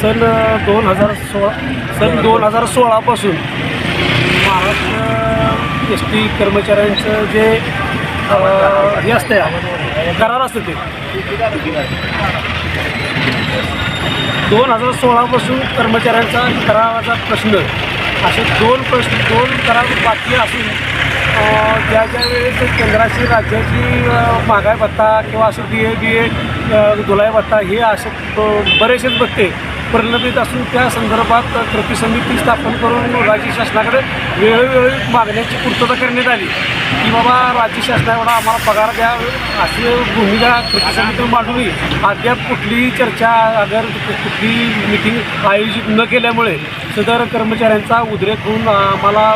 सन दोन हजार सोळा सन दोन हजार सोळापासून महाराष्ट्र एस टी कर्मचाऱ्यांचं जे हे असतं करार असतं ते. दोन हजार सोळापासून कर्मचाऱ्यांचा कराराचा प्रश्न असे दोन प्रश्न दोन करार बाकी असून ज्या ज्या वेळेस केंद्राची राज्याची महागाई भत्ता किंवा असं डी ए बी ए धुलाई भत्ता हे असे बरेचसेच भत्ते प्रलंबित असून त्या संदर्भात कृती समिती स्थापन करून राज्य शासनाकडे वेळोवेळी मागण्याची पूर्तता करण्यात आली. की बाबा राज्य शासनाएवढा आम्हाला पगार द्या अशी भूमिका कृती समितीने मांडूनही अद्याप कुठलीही चर्चा अगर कुठलीही मिटिंग आयोजित न केल्यामुळे सदर कर्मचाऱ्यांचा उद्रेक होऊन आम्हाला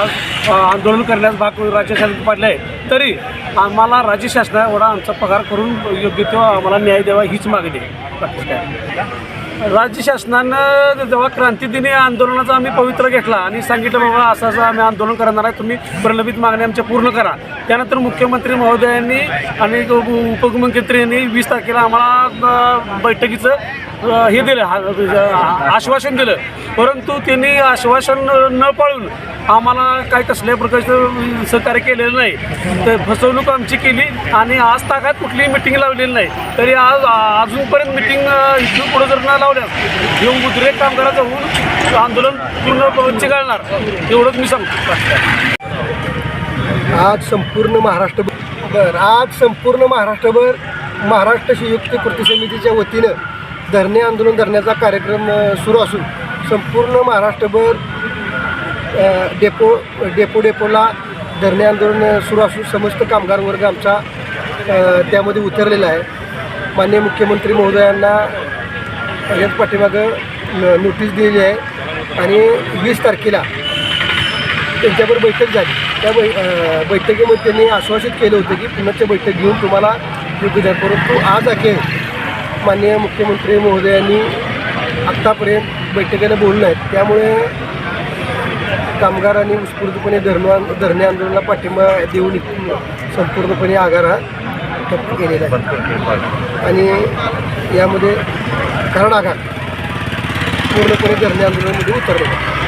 आज आंदोलन करण्यास भाग राज्य शासन पाडले आहे. तरी आम्हाला राज्य शासना एवढा आमचा पगार करून योग्य तो आम्हाला न्याय द्यावा हीच मागणी आहे. काय? राज्य शासनानं जेव्हा क्रांतीदिनी आंदोलनाचा आम्ही पवित्र घेतला आणि सांगितलं बाबा असं असं आम्ही आंदोलन करणार आहे. तुम्ही प्रलंबित मागण्या आमच्या पूर्ण करा. त्यानंतर मुख्यमंत्री महोदयांनी आणि उपमुख्यमंत्री यांनी वीस तारखेला आम्हाला बैठकीचं हे दिलं हा- आश्वासन दिलं. परंतु त्यांनी आश्वासन न पाळून आम्हाला काय कसल्या प्रकारचं सहकार्य केलेलं नाही. तर फसवणूक आमची केली आणि आज ताकात कुठलीही मिटिंग लावलेली नाही. तरी आज अजूनपर्यंत मिटिंग इथून पुढे जर न लावल्यास येऊन उद्रेक कामगाराचं होऊन आंदोलन पूर्ण चिघळणार एवढंच मी सांगतो. आज संपूर्ण महाराष्ट्रभर आज संपूर्ण महाराष्ट्रभर महाराष्ट्र संयुक्त कृती समितीच्या वतीनं धरणे आंदोलन धरण्याचा कार्यक्रम सुरू असून संपूर्ण महाराष्ट्रभर डेपो डेपो डेपोला धरणे आंदोलन सुरू असून समस्त कामगार वर्ग आमचा त्यामध्ये उतरलेला आहे. माननीय मुख्यमंत्री महोदयांना याच पाठीमागं न- नोटीस दिलेली आहे आणि वीस तारखेला त्यांच्यावर बैठक झाली. त्या बै बैठकीमध्ये त्यांनी आश्वासित केलं होतं की पुण्याची बैठक घेऊन तुम्हाला योग्य द्या परंतु आज अखेर माननीय मुख्यमंत्री महोदयांनी आत्तापर्यंत बैठकीला बोललं आहेत त्यामुळे कामगारांनी उत्स्फूर्तपणे धरण धरणे आंदोलनाला पाठिंबा देऊन संपूर्णपणे आगार हा व्यक्त केलेला आहे. आणि यामध्ये कराड आगार पूर्णपणे धरणे आंदोलनामध्ये उतरले